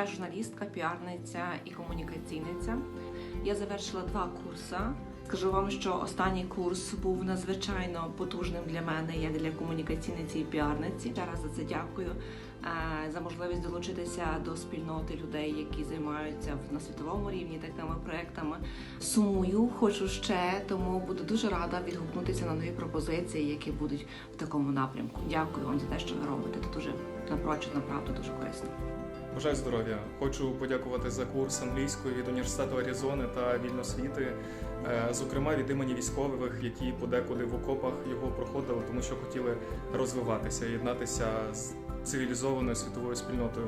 Я журналістка, піарниця і комунікаційниця. Я завершила два курси. Скажу вам, що останній курс був надзвичайно потужним для мене, як для комунікаційниці і піарниці. Ще раз за це дякую е, за можливість долучитися до спільноти людей, які займаються на світовому рівні такими проектами. Сумую, хочу ще, тому буду дуже рада відгукнутися на нові пропозиції, які будуть в такому напрямку. Дякую вам за те, що ви робите. Це дуже напрочуд, направду дуже корисно. Бажаю здоров'я. Хочу подякувати за курс англійської від університету Аризони та Вільносвіти, е, зокрема від імені військових, які подекуди в окопах його проходили, тому що хотіли розвиватися, єднатися з цивілізованою світовою спільнотою.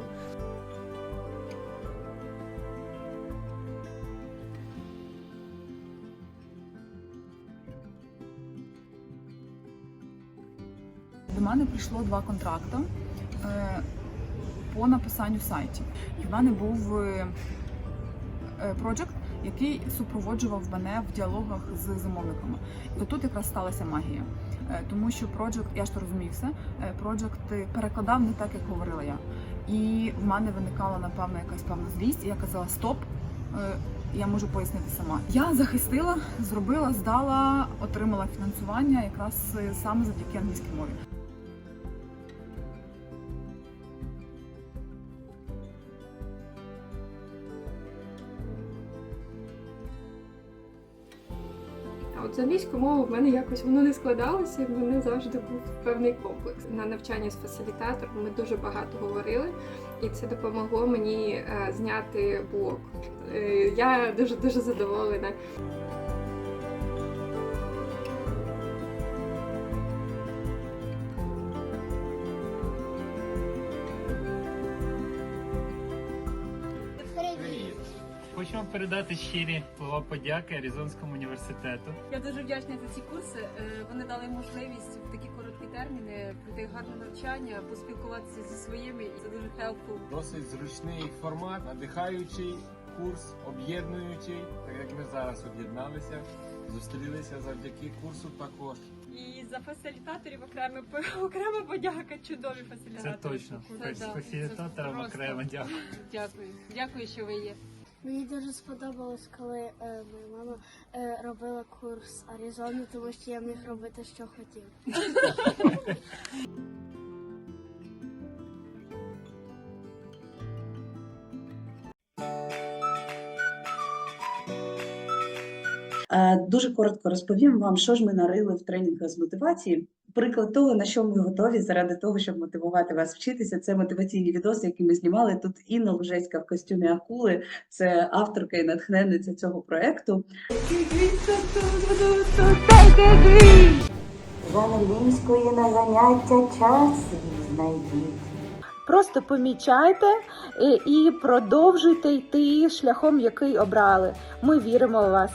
До мене прийшло два контракти е, по написанню сайтів. І в мене був е, е, проджект, який супроводжував мене в діалогах з замовниками. І отут якраз сталася магія. Е, Тому що проджект, я ж то розумію все, проджект перекладав не так, як говорила я. І в мене виникала напевно якась певна злість, і я казала стоп. Я можу пояснити сама. Я захистила, зробила, здала, отримала фінансування якраз саме завдяки англійській мові. От з англійською мовою в мене якось воно не складалося, і в мене завжди був певний комплекс. На навчанні з фасилітатором ми дуже багато говорили, і це допомогло мені е, зняти блок. Е, я дуже дуже задоволена. Хочу вам передати щирі слова подяки Аризонському університету. Я дуже вдячна за ці курси. Е, Вони дали можливість в такі короткі терміни пройти гарне навчання, поспілкуватися зі своїми. і Це дуже helpful. Досить зручний формат, надихаючий курс, об'єднуючий, так як ми зараз об'єдналися, зустрілися завдяки курсу також. І за фасилітаторів окремо окрема подяка, чудові Це точно. Це да, Фасилітаторам це окремо дякую. Дякую. Дякую, що ви є. Мені дуже сподобалось, коли е, моя мама е, робила курс Аризони, тому що я міг робити, що хотів. Дуже коротко розповім вам, що ж ми нарили в тренінгах з мотивації. Приклад того, на що ми готові заради того, щоб мотивувати вас вчитися, це мотиваційні відоси, які ми знімали. Тут Інна Лужецька в костюмі акули, це авторка і натхненниця цього проекту. Англійської на заняття час знайдіть. Просто помічайте е, і продовжуйте йти шляхом, який обрали. Ми віримо в вас.